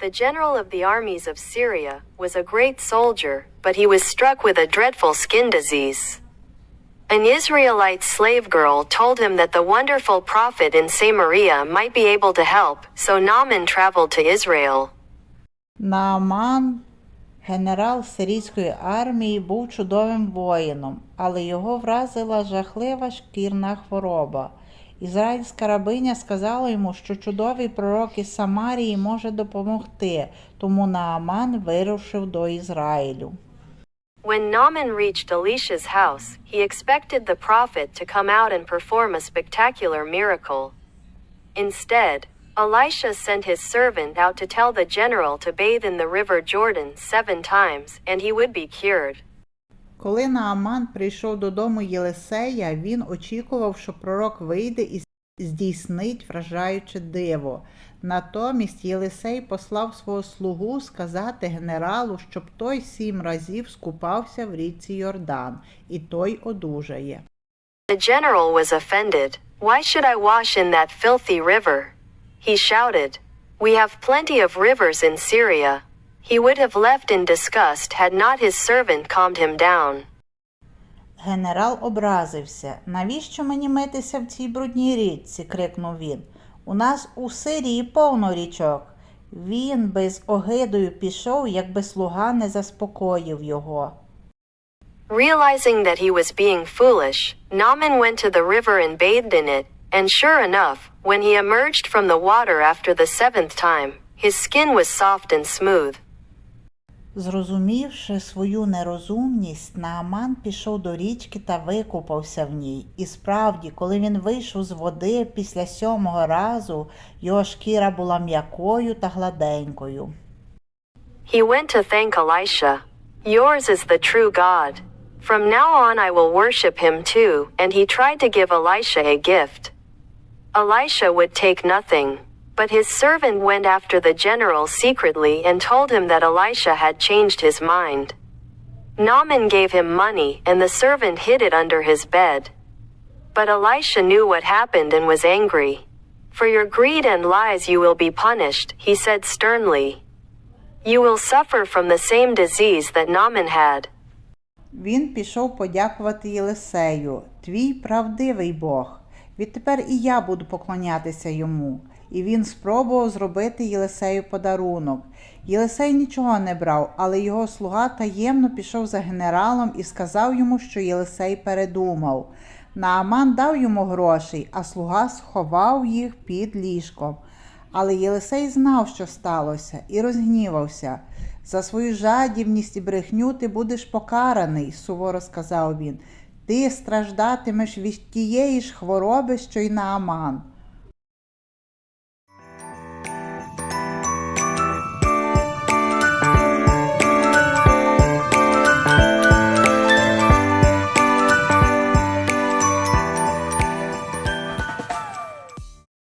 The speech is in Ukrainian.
the general of the armies of Syria, was a great soldier, but he was struck with a dreadful skin disease. An Israelite slave girl told him that the wonderful prophet in Samaria might be able to help, so Naaman traveled to Israel. Нааман, генерал сирійської армії, був чудовим воїном, але його вразила жахлива шкірна хвороба. Ізраїльська рабиня сказала йому, що чудовий пророк із Самарії може допомогти, тому Нааман вирушив до Ізраїлю. When Naaman reached Elisha's house, he expected the prophet to come out and perform a spectacular miracle. Instead, Elisha sent his servant out to tell the general to bathe in the river Jordan seven times, and he would be cured. Коли Нааман прийшов додому Єлисея, він очікував, що пророк вийде і здійснить вражаюче диво. Натомість Єлисей послав свого слугу сказати генералу, щоб той сім разів скупався в річці Йордан, і той одужає. The general was offended. Why should I wash in that filthy river? He shouted. We have plenty of rivers in Syria. He would have left in disgust had not his servant calmed him down. Генерал образився. Навіщо мені митися в цій брудній річці? крикнув він. У нас у Сирії повно річок. Він без огидою пішов, якби слуга не заспокоїв його. Realizing that he was being foolish, Naaman went to the river and bathed in it, and sure enough, when he emerged from the water after the seventh time, his skin was soft and smooth. Зрозумівши свою нерозумність, Нааман пішов до річки та викупався в ній. І справді, коли він вийшов з води після сьомого разу, його шкіра була м'якою та гладенькою. He went to thank Elisha. Yours is the true God. From now on I will worship him too, and he tried to give Elisha a gift. Elisha would take nothing. But his servant went after the general secretly and told him that Elisha had changed his mind. Naaman gave him money, and the servant hid it under his bed. But Elisha knew what happened and was angry. For your greed and lies you will be punished, he said sternly. You will suffer from the same disease that Naaman had. Він пішов подякувати Єлисею, твій правдивий Бог. Відтепер і я буду поклонятися йому. І він спробував зробити Єлисею подарунок. Єлисей нічого не брав, але його слуга таємно пішов за генералом і сказав йому, що Єлисей передумав. Нааман дав йому грошей, а слуга сховав їх під ліжком. Але Єлисей знав, що сталося, і розгнівався. За свою жадібність і брехню ти будеш покараний, суворо сказав він. Ти страждатимеш від тієї ж хвороби, що й Нааман.